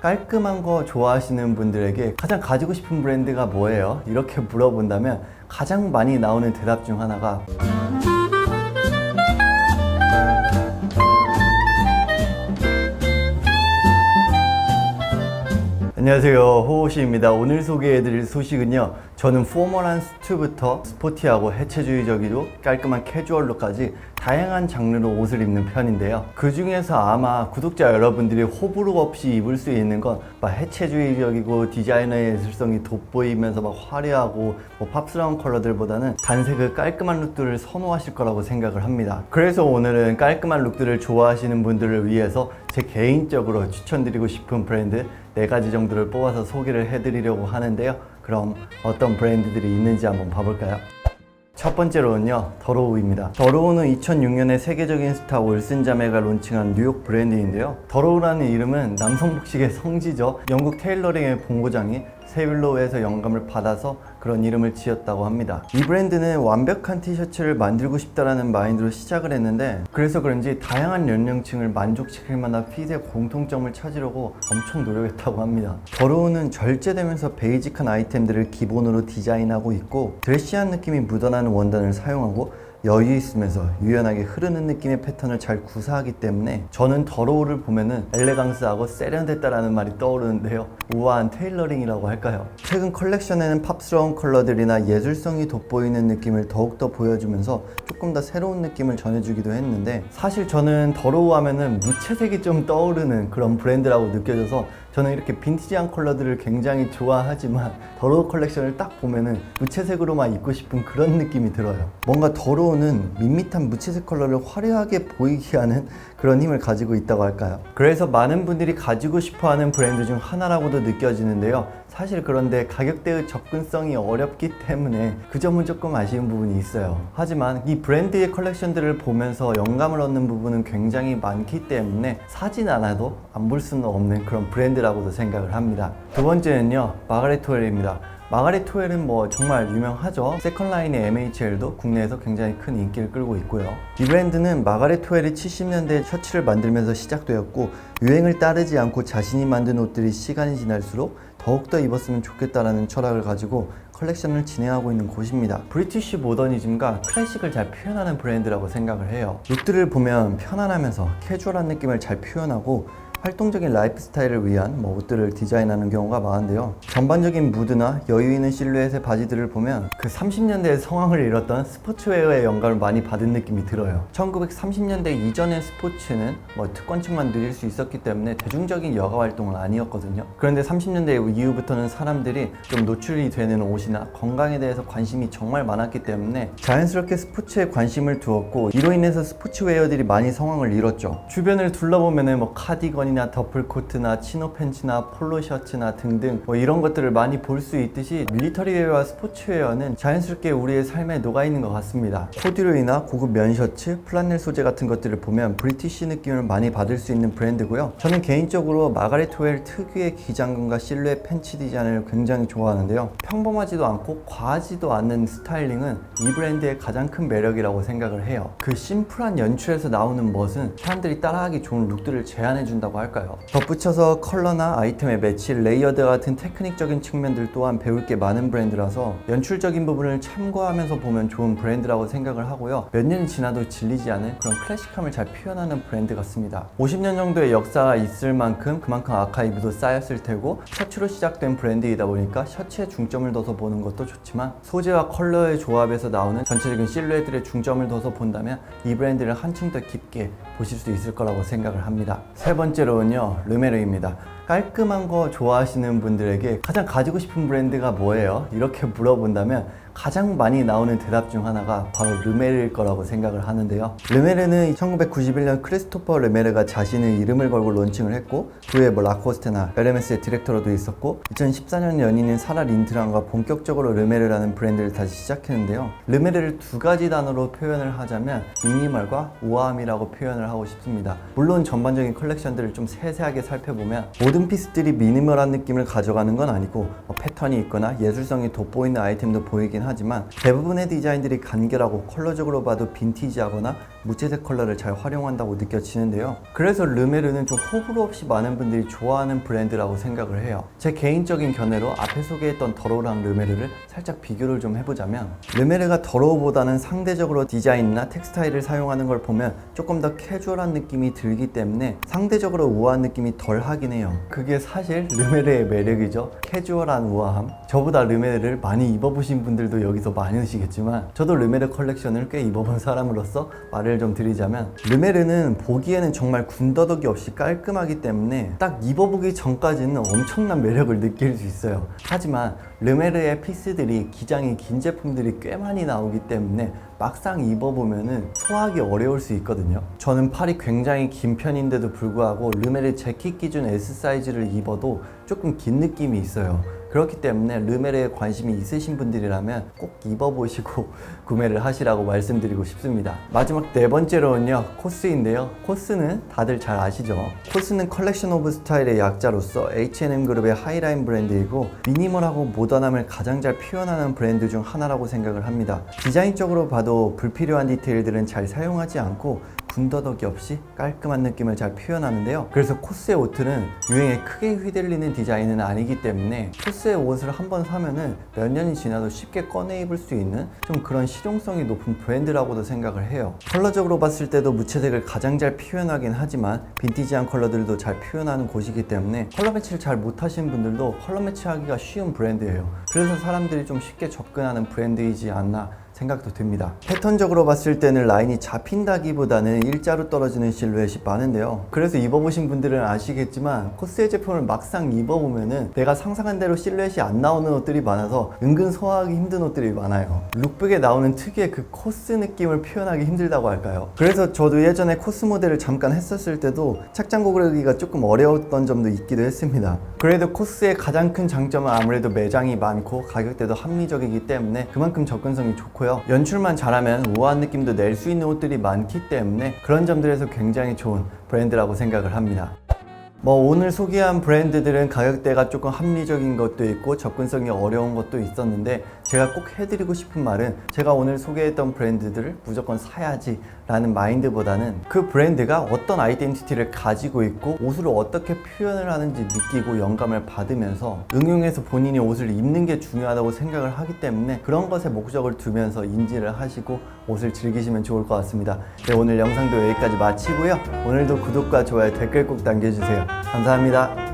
깔끔한 거 좋아하시는 분들에게 가장 가지고 싶은 브랜드가 뭐예요? 이렇게 물어본다면 가장 많이 나오는 대답 중 하나가 안녕하세요. 호호시입니다. 오늘 소개해드릴 소식은요 저는 포멀한 수트부터 스포티하고 해체주의적이고 깔끔한 캐주얼로까지 다양한 장르로 옷을 입는 편인데요 그 중에서 아마 구독자 여러분들이 호불호 없이 입을 수 있는 건 막 해체주의적이고 디자이너의 예술성이 돋보이면서 막 화려하고 뭐 팝스러운 컬러들보다는 단색의 깔끔한 룩들을 선호하실 거라고 생각을 합니다 그래서 오늘은 깔끔한 룩들을 좋아하시는 분들을 위해서 제 개인적으로 추천드리고 싶은 브랜드 네 가지 정도를 뽑아서 소개를 해드리려고 하는데요. 그럼 어떤 브랜드들이 있는지 한번 봐볼까요? 첫 번째로는요, 더로우입니다. 더로우는 2006년에 세계적인 스타 올슨 자매가 론칭한 뉴욕 브랜드인데요. 더로우라는 이름은 남성 복식의 성지죠. 영국 테일러링의 본고장이 세윌로우에서 영감을 받아서 그런 이름을 지었다고 합니다. 이 브랜드는 완벽한 티셔츠를 만들고 싶다라는 마인드로 시작을 했는데 그래서 그런지 다양한 연령층을 만족시킬 만한 핏의 공통점을 찾으려고 엄청 노력했다고 합니다. 더로우는 절제되면서 베이직한 아이템들을 기본으로 디자인하고 있고 드레시한 느낌이 묻어나는 원단을 사용하고 여유 있으면서 유연하게 흐르는 느낌의 패턴을 잘 구사하기 때문에 저는 더로우를 보면은 엘레강스하고 세련됐다라는 말이 떠오르는데요. 우아한 테일러링이라고 할까요? 최근 컬렉션에는 팝스러운 컬러들이나 예술성이 돋보이는 느낌을 더욱더 보여주면서 조금 더 새로운 느낌을 전해주기도 했는데 사실 저는 더로우 하면은 무채색이 좀 떠오르는 그런 브랜드라고 느껴져서 저는 이렇게 빈티지한 컬러들을 굉장히 좋아하지만 더로우 컬렉션을 딱 보면은 무채색으로만 입고 싶은 그런 느낌이 들어요. 뭔가 더로우는 밋밋한 무채색 컬러를 화려하게 보이게 하는 그런 힘을 가지고 있다고 할까요? 그래서 많은 분들이 가지고 싶어 하는 브랜드 중 하나라고도 느껴지는데요. 사실 그런데 가격대의 접근성이 어렵기 때문에 그 점은 조금 아쉬운 부분이 있어요. 하지만 이 브랜드의 컬렉션들을 보면서 영감을 얻는 부분은 굉장히 많기 때문에 사진 않아도 안 볼 수는 없는 그런 브랜드라고도 생각을 합니다. 두 번째는요, 마가렛 토웰입니다. 마가렛 토웰은 뭐 정말 유명하죠. 세컨라인의 MHL도 국내에서 굉장히 큰 인기를 끌고 있고요. 이 브랜드는 마가렛 토웰이 70년대 셔츠를 만들면서 시작되었고 유행을 따르지 않고 자신이 만든 옷들이 시간이 지날수록 더욱더 입었으면 좋겠다라는 철학을 가지고 컬렉션을 진행하고 있는 곳입니다. 브리티시 모더니즘과 클래식을 잘 표현하는 브랜드라고 생각을 해요. 룩들을 보면 편안하면서 캐주얼한 느낌을 잘 표현하고 활동적인 라이프 스타일을 위한 뭐 옷들을 디자인하는 경우가 많은데요. 전반적인 무드나 여유 있는 실루엣의 바지들을 보면 그 30년대의 성황을 이뤘던 스포츠웨어의 영감을 많이 받은 느낌이 들어요. 1930년대 이전의 스포츠는 뭐 특권층만 누릴 수 있었기 때문에 대중적인 여가 활동은 아니었거든요. 그런데 30년대 이후부터는 사람들이 좀 노출이 되는 옷이나 건강에 대해서 관심이 정말 많았기 때문에 자연스럽게 스포츠에 관심을 두었고 이로 인해서 스포츠웨어들이 많이 성황을 이뤘죠. 주변을 둘러보면은 뭐 카디건 이나 더플 코트나 치노 팬츠나 폴로 셔츠나 등등 뭐 이런 것들을 많이 볼 수 있듯이 밀리터리웨어와 스포츠웨어는 자연스럽게 우리의 삶에 녹아 있는 것 같습니다. 코듀로이나 고급 면 셔츠, 플란넬 소재 같은 것들을 보면 브리티시 느낌을 많이 받을 수 있는 브랜드고요. 저는 개인적으로 마가렛 웰 특유의 기장감과 실루엣 팬츠 디자인을 굉장히 좋아하는데요. 평범하지도 않고 과하지도 않는 스타일링은 이 브랜드의 가장 큰 매력이라고 생각을 해요. 그 심플한 연출에서 나오는 멋은 사람들이 따라하기 좋은 룩들을 제안해 준다고 할까요? 덧붙여서 컬러나 아이템의 매치, 레이어드 같은 테크닉적인 측면들 또한 배울 게 많은 브랜드라서 연출적인 부분을 참고하면서 보면 좋은 브랜드라고 생각을 하고요. 몇 년이 지나도 질리지 않은 그런 클래식함을 잘 표현하는 브랜드 같습니다. 50년 정도의 역사가 있을 만큼 그만큼 아카이브도 쌓였을 테고 셔츠로 시작된 브랜드이다 보니까 셔츠에 중점을 둬서 보는 것도 좋지만 소재와 컬러의 조합에서 나오는 전체적인 실루엣들의 중점을 둬서 본다면 이 브랜드를 한층 더 깊게 보실 수 있을 거라고 생각을 합니다. 세 번째로 는요, 르메르입니다. 깔끔한 거 좋아하시는 분들에게 가장 가지고 싶은 브랜드가 뭐예요? 이렇게 물어본다면 가장 많이 나오는 대답 중 하나가 바로 르메르일 거라고 생각을 하는데요. 르메르는 1991년 크리스토퍼 르메르가 자신의 이름을 걸고 론칭을 했고 그 후에 뭐 라코스테나 에르메스의 디렉터로도 있었고 2014년 연인인 사라 린트랑과 본격적으로 르메르라는 브랜드를 다시 시작했는데요. 르메르를 두 가지 단어로 표현을 하자면 미니멀과 우아함이라고 표현을 하고 싶습니다. 물론 전반적인 컬렉션들을 좀 세세하게 살펴보면 모든 피스들이 미니멀한 느낌을 가져가는 건 아니고 뭐 패턴 패턴이 있거나 예술성이 돋보이는 아이템도 보이긴 하지만 대부분의 디자인들이 간결하고 컬러적으로 봐도 빈티지하거나 무채색 컬러를 잘 활용한다고 느껴지는데요. 그래서 르메르는 좀 호불호 없이 많은 분들이 좋아하는 브랜드라고 생각을 해요. 제 개인적인 견해로 앞에 소개했던 더로우랑 르메르를 살짝 비교를 좀 해보자면 르메르가 더로우보다는 상대적으로 디자인이나 텍스타일을 사용하는 걸 보면 조금 더 캐주얼한 느낌이 들기 때문에 상대적으로 우아한 느낌이 덜 하긴 해요. 그게 사실 르메르의 매력이죠. 캐주얼한 우아 함. 저보다 르메르를 많이 입어보신 분들도 여기서 많으시겠지만 저도 르메르 컬렉션을 꽤 입어본 사람으로서 말을 좀 드리자면 르메르는 보기에는 정말 군더더기 없이 깔끔하기 때문에 딱 입어보기 전까지는 엄청난 매력을 느낄 수 있어요. 하지만 르메르의 피스들이 기장이 긴 제품들이 꽤 많이 나오기 때문에 막상 입어보면은 소화하기 어려울 수 있거든요. 저는 팔이 굉장히 긴 편인데도 불구하고 르메르 재킷 기준 S 사이즈를 입어도 조금 긴 느낌이 있어요. 그렇기 때문에 르메르에 관심이 있으신 분들이라면 꼭 입어보시고 구매를 하시라고 말씀드리고 싶습니다. 마지막 네 번째로는요, 코스인데요. 코스는 다들 잘 아시죠? 코스는 컬렉션 오브 스타일의 약자로서 H&M 그룹의 하이라인 브랜드이고 미니멀하고 모던함을 가장 잘 표현하는 브랜드 중 하나라고 생각을 합니다. 디자인적으로 봐도 불필요한 디테일들은 잘 사용하지 않고 군더더기 없이 깔끔한 느낌을 잘 표현하는데요. 그래서 코스의 옷들은 유행에 크게 휘둘리는 디자인은 아니기 때문에 코스의 옷을 한번 사면은 몇 년이 지나도 쉽게 꺼내 입을 수 있는 좀 그런 실용성이 높은 브랜드라고도 생각을 해요. 컬러적으로 봤을 때도 무채색을 가장 잘 표현하긴 하지만 빈티지한 컬러들도 잘 표현하는 곳이기 때문에 컬러 매치를 잘 못하시는 분들도 컬러 매치하기가 쉬운 브랜드예요. 그래서 사람들이 좀 쉽게 접근하는 브랜드이지 않나 생각도 듭니다. 패턴적으로 봤을 때는 라인이 잡힌다기보다는 일자로 떨어지는 실루엣이 많은데요. 그래서 입어보신 분들은 아시겠지만 코스의 제품을 막상 입어보면은 내가 상상한 대로 실루엣이 안 나오는 옷들이 많아서 은근 소화하기 힘든 옷들이 많아요. 룩북에 나오는 특유의 그 코스 느낌을 표현하기 힘들다고 할까요? 그래서 저도 예전에 코스 모델을 잠깐 했었을 때도 착장 고르기가 조금 어려웠던 점도 있기도 했습니다. 그래도 코스의 가장 큰 장점은 아무래도 매장이 많고 가격대도 합리적이기 때문에 그만큼 접근성이 좋 고요. 연출만 잘하면 우아한 느낌도 낼 수 있는 옷들이 많기 때문에 그런 점들에서 굉장히 좋은 브랜드라고 생각을 합니다. 뭐 오늘 소개한 브랜드들은 가격대가 조금 합리적인 것도 있고 접근성이 어려운 것도 있었는데 제가 꼭 해드리고 싶은 말은 제가 오늘 소개했던 브랜드들을 무조건 사야지 라는 마인드보다는 그 브랜드가 어떤 아이덴티티를 가지고 있고 옷을 어떻게 표현을 하는지 느끼고 영감을 받으면서 응용해서 본인이 옷을 입는 게 중요하다고 생각을 하기 때문에 그런 것에 목적을 두면서 인지를 하시고 옷을 즐기시면 좋을 것 같습니다. 네, 오늘 영상도 여기까지 마치고요. 오늘도 구독과 좋아요 댓글 꼭 남겨주세요. 감사합니다.